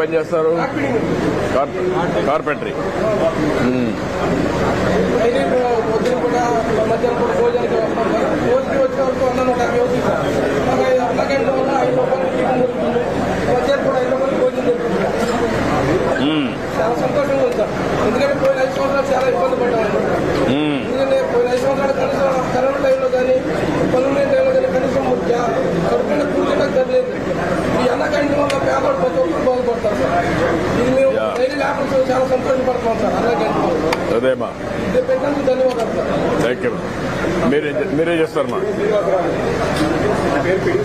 పని చేస్తారు కార్పె- కార్పెంటరీ సంతోషంగా ఉంది సార్. ఎందుకంటే పోయిన ఐదు సంవత్సరాలు చాలా ఇబ్బంది పడ్డాము ఉమ్. ఎందుకంటే పోయిన ఐదు సంవత్సరాలు కనీసం కరోనా టైంలో కానీ పనులు లేని టైంలో కానీ కనీసం కడుపున కూర్చోడానికి తెలియదు ఈ అన్న క్యాంటీన్ వల్ల పేదవాడు ప్రతి ఒక్కరు బాగుపడతారు సార్ ఇది మేము Yeah. డైలీ లేకపోతే చాలా సంతోషపడుతున్నాం సార్. అదేమా ఇది పెట్టినందుకు ధన్యవాదాలు సార్. థ్యాంక్ యూ మీరే పేరు పిడి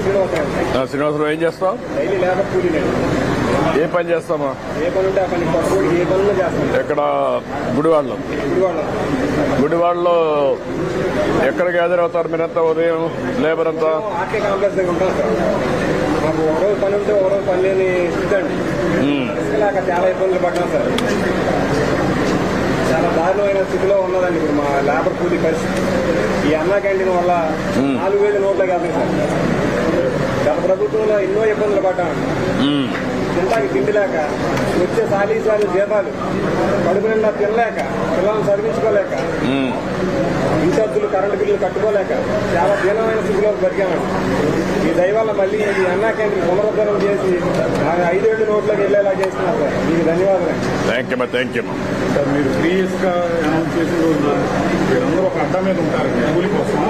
శ్రీనివాసరావు ఏం చేస్తావు? డైలీ లేబర్ కూలీనండి ఏ పని చేస్తామా ఎక్కడ? గుడివాడలో. గుడివాడ గుడివాడలో ఎక్కడ గ్యాదర్ అవుతారు? మీరంతా ఉదయం లేబర్ అంతా మాకు ఒక రోజు పని ఉంటే రోజు పని లేని స్థితి అండి చాలా ఇబ్బందులు పడ్డాం సార్. చాలా దారుణమైన స్థితిలో ఉన్నదండి ఇప్పుడు మా లేబర్ కూలీ పరిస్థితి. ఈ అన్నా క్యాంటీన్ వల్ల నాలుగు వేలు నోట్లోకి వెళ్తాయి సార్. గత ప్రభుత్వంలో ఎన్నో ఇబ్బందులు పడ్డామండి ఉమ్. తింటాకి తిండి లేక వచ్చే సాలీ సాలి జీతాలు కడుపు నిండా తినలేక పిల్లల్ని చదివించుకోలేక. ఇన్ఛార్జీలు కరెంటు బిల్లులు కట్టుకోలేక చాలా దీనమైన స్థితిలో బతికామండి ఈ దయవల్ల మళ్ళీ ఈ అన్నా క్యాంటీన్ పునరుద్ధరణ చేసి ఐదేళ్ళు నోట్లోకి వెళ్ళేలా చేస్తున్నారు సార్. మీకు ధన్యవాదాలు thank you thank you sir మీరు ప్రీవియస్గా అనౌన్స్ చేసిన రోజున మీరందరూ ఒక అడ్డా మీద ఉంటారు. కూలి కోసం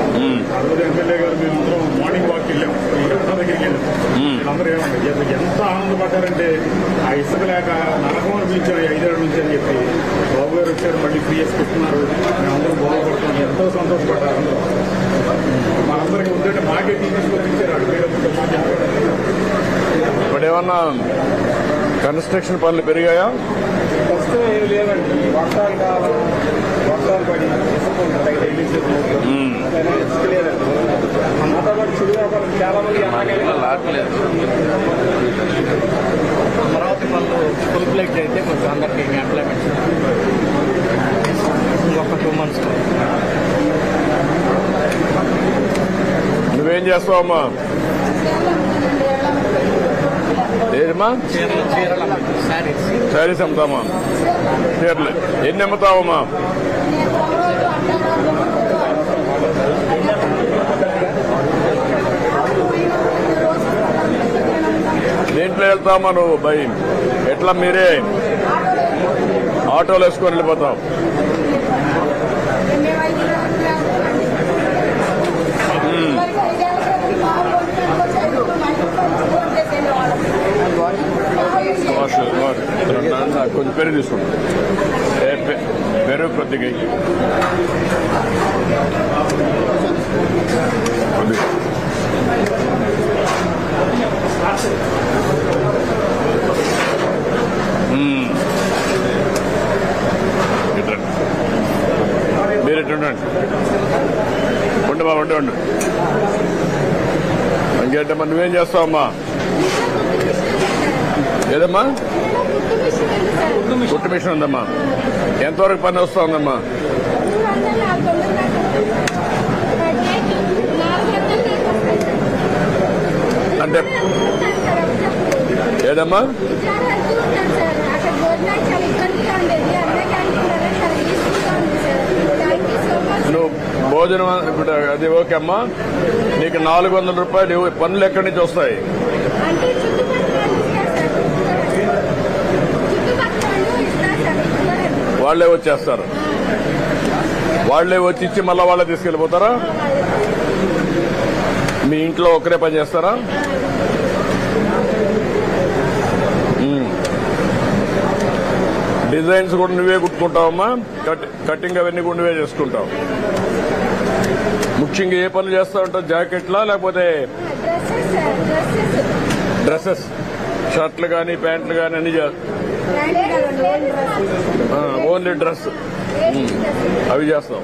ఆ రోజు ఎమ్మెల్యే గారు మేమందరం మార్నింగ్ వాక్ వెళ్ళాం. ఈ అడ్డా దగ్గరికి వెళ్ళాం. ఏమంటే ఎంత- ఆనందపడ్డారంటే ఆ ఇసుక లేక నరకం ఈ ఐదేళ్ళ నుంచి అని చెప్పి బాబు గారు వచ్చారు మళ్ళీ ప్రీఎస్ పెట్టుకున్నారు మేమందరం బాగుపడుతున్నాం ఎంతో సంతోషపడ్డారు అందరూ. మనందరికీ ఉందంటే మాకే తీసుకొని ఇచ్చారు ఇప్పుడు ఏమన్నా కన్స్ట్రక్షన్ పనులు పెరిగాయా? లేవండి ఈ వర్షాల కాలం వర్షాలు అమరావతి పనులు ఫుల్ ప్లేట్ అయితే కొంచెం అందరికి ఎంప్లాయ్మెంట్ ఒక టూ మంత్స్ నువ్వేం చేస్తావమ్మా? అమ్మా శారీస్ అమ్ముతామా? చీరలు. ఎన్ని అమ్ముతావమ్మా? దేంట్లో వెళ్తామా నువ్వు? బై. ఎట్లా? మీరే. ఆటోలో వేసుకొని వెళ్ళిపోతావు. Wash wash. నాకు కొంచెం పెరుగు తీసుకుంటా ఏ, పె- పెరుగు కొద్దిగా మీరు ఉండండి ఉండు బా ఉండు ఉండు ఇంకేంటమ్మా నువ్వేం చేస్తావమ్మా ఏదమ్మా? కుట్టు మిషన్ ఉందమ్మా. ఎంతవరకు పని వస్తుందమ్మా? అంటే ఏదమ్మా? నువ్వు భోజనం ఇప్పుడు అది ఓకే అమ్మా. నీకు నాలుగు వందల రూపాయలు. పనులు ఎక్కడి నుంచి వస్తాయి అంటే చుట్టుపక్కల చుట్టుపక్కల ఇస్తారు సార్ వాళ్ళే వచ్చేస్తారు. వాళ్ళే వచ్చి ఇచ్చి మళ్ళీ వాళ్ళే తీసుకెళ్ళిపోతారా? మీ ఇంట్లో ఒకరే పని చేస్తారా. డిజైన్స్ కూడా నువ్వే కుట్టుకుంటావమ్మా. కట్ కటింగ్ అవన్నీ కూడా నువ్వే చేసుకుంటావు. ముఖ్యంగా ఏ పనులు చేస్తా ఉంటావు? జాకెట్లా లేకపోతే డ్రెస్సెస్ షర్ట్లు కానీ ప్యాంట్లు కానీ అన్ని చే- ఆ, ఓన్లీ డ్రెస్. అవి చేస్తాం.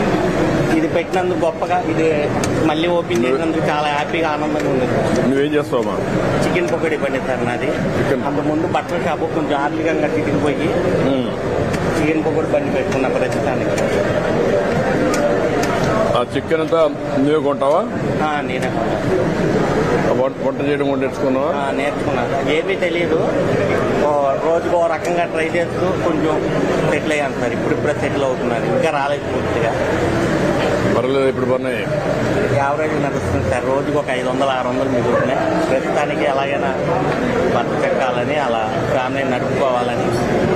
పెట్టినందుకు గొప్పగా ఇది మళ్ళీ ఓపెన్ చేసినందుకు చాలా హ్యాపీగా ఆనందంగా ఉంది. నువ్వేం చేస్తావమ్మా చికెన్ పొగడి బండి సార్ నాది. చికెన్. అంత ముందు బట్టల షాపు కొంచెం ఆర్థికంగా చితికిపోయి ఉమ్. చికెన్ పొగడి బండి పెట్టుకున్న ప్రస్తుతానికి ఆ చికెన్ అంతా నువ్వే కొంటావా? నేనే వంట చేయడం కూడా నేర్చుకున్నావా? నేర్చుకున్నాను ఏమీ తెలియదు రోజుకు ఓ రకంగా ట్రై చేస్తూ కొంచెం సెటిల్ అయ్యాను సార్. ఇప్పుడు ఇప్పుడే సెటిల్ అవుతున్నాను. ఇంకా రాలేదు పూర్తిగా. పర్లేదు ఇప్పుడు పన్నాయి యావరేజ్ నడుస్తుంది సార్ రోజుకు ఒక ఐదు వందలు ఆరు వందలు మిగులుతున్నాయి. ప్రస్తుతానికి ఎలాగైనా బట్ట పెట్టాలని అలా ఫ్యామిలీ నడుపుకోవాలని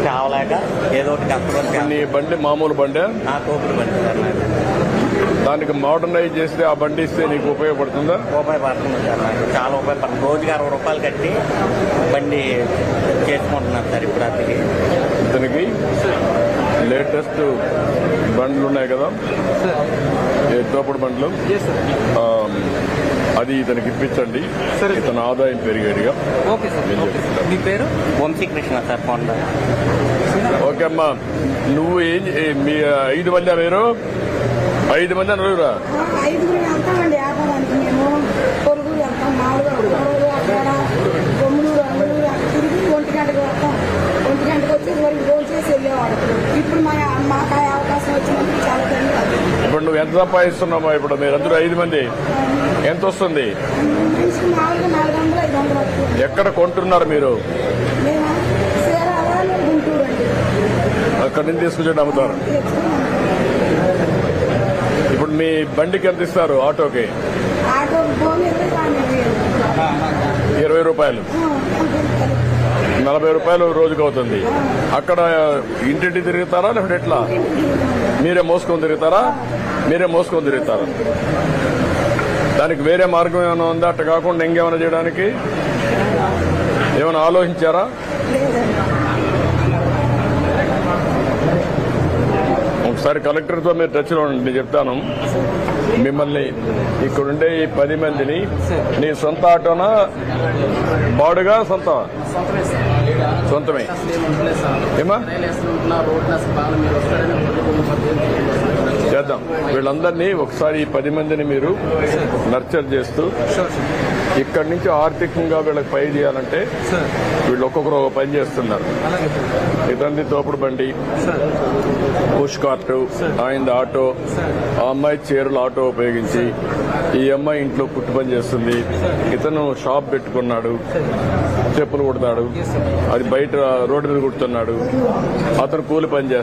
కావలేక ఏదో ఒకటి కష్టపడి బండి మామూలు బండే? నా తోపుడు బండి సార్ నాకు దానికి మోడర్నైజ్ చేస్తే ఆ బండి ఇస్తే నీకు ఉపయోగపడుతుందా? ఉపయోగపడుతుంది సార్ నాకు చాలా ఉపయోగపడుతుంది. రోజుకి అరవై రూపాయలు కట్టి బండి చేసుకుంటున్నాను సార్ ఇప్పుడు అతికి. ఇతనికి? లేటెస్ట్ బండ్లు ఉన్నాయి కదా? ఏ తోపుడు బండ్లు? ఆ, అది ఇతనికి ఇప్పించండి. ఇతని ఆదాయం పెరిగేదిగా. మీ పేరు? వంశీకృష్ణ సార్ కొండ ఓకే అమ్మా. నువ్వు ఏం మీ ఐదు మంది మీరు ఐదు మంది నలుగురా ఐదుగురు వెళ్తామండి వ్యాపారానికి మేము పొరుగు వెళ్తాం మామూలుగా పొరుగు అక్కడ బొమ్మలూరు అమ్మలూరు అక్కడ తిరిగి ఒంటి గంటకు వస్తాం ఒంటి గంటకు వచ్చి వరకు రోజు చేసి వెళ్ళేవాడు ఇప్పుడు మా మాకు ఆ అవకాశం వచ్చినందుకు చాలా ధన్యవాదాలు ఇప్పుడు నువ్వు ఎంత సంపాదిస్తున్నామా ఇప్పుడు మీరందరూ ఐదు మంది. ఎంత వస్తుంది? ఎక్కడ కొంటున్నారు మీరు? అక్కడి నుంచి తీసుకొచ్చి అమ్ముతారు. ఇప్పుడు మీ బండికి ఎంత ఇస్తారు ఆటోకి? ఇరవై రూపాయలు. నలభై రూపాయలు రోజుకు అవుతుంది. అక్కడ ఇంటింటి తిరుగుతారా లేకపోతే ఎట్లా? మీరే మోసుకొని తిరుగుతారా? మీరే మోసుకొని తిరుగుతారు. దానికి వేరే మార్గం ఏమైనా ఉందా? అట్ట కాకుండా ఇంకేమైనా చేయడానికి? ఏమైనా ఆలోచించారా? ఒకసారి కలెక్టర్తో మీరు టచ్లో ఉండండి నేను చెప్తాను. మిమ్మల్ని ఇక్కడుండే ఈ పది మందిని నీ సొంత ఆటోనా? బాడుగా సొంత? సొంతమే. ఏమా? చేద్దాం. వీళ్ళందరినీ ఒకసారి ఈ పది మందిని మీరు నర్చర్ చేస్తూ ఇక్కడి నుంచి ఆర్థికంగా వీళ్ళకి పై చేయాలంటే వీళ్ళు ఒక్కొక్కరు ఒక పని చేస్తున్నారు. ఇతంది తోపుడు బండి పుష్ కార్టు ఆయన ఆటో ఆ అమ్మాయి చీరలు ఆటో ఉపయోగించి ఈ అమ్మాయి ఇంట్లో కుట్టు పని చేస్తుంది. ఇతను షాప్ పెట్టుకున్నాడు చెప్పులు కుడతాడు అది బయట రోడ్డు మీద కుడుతున్నాడు అతను కూలి పని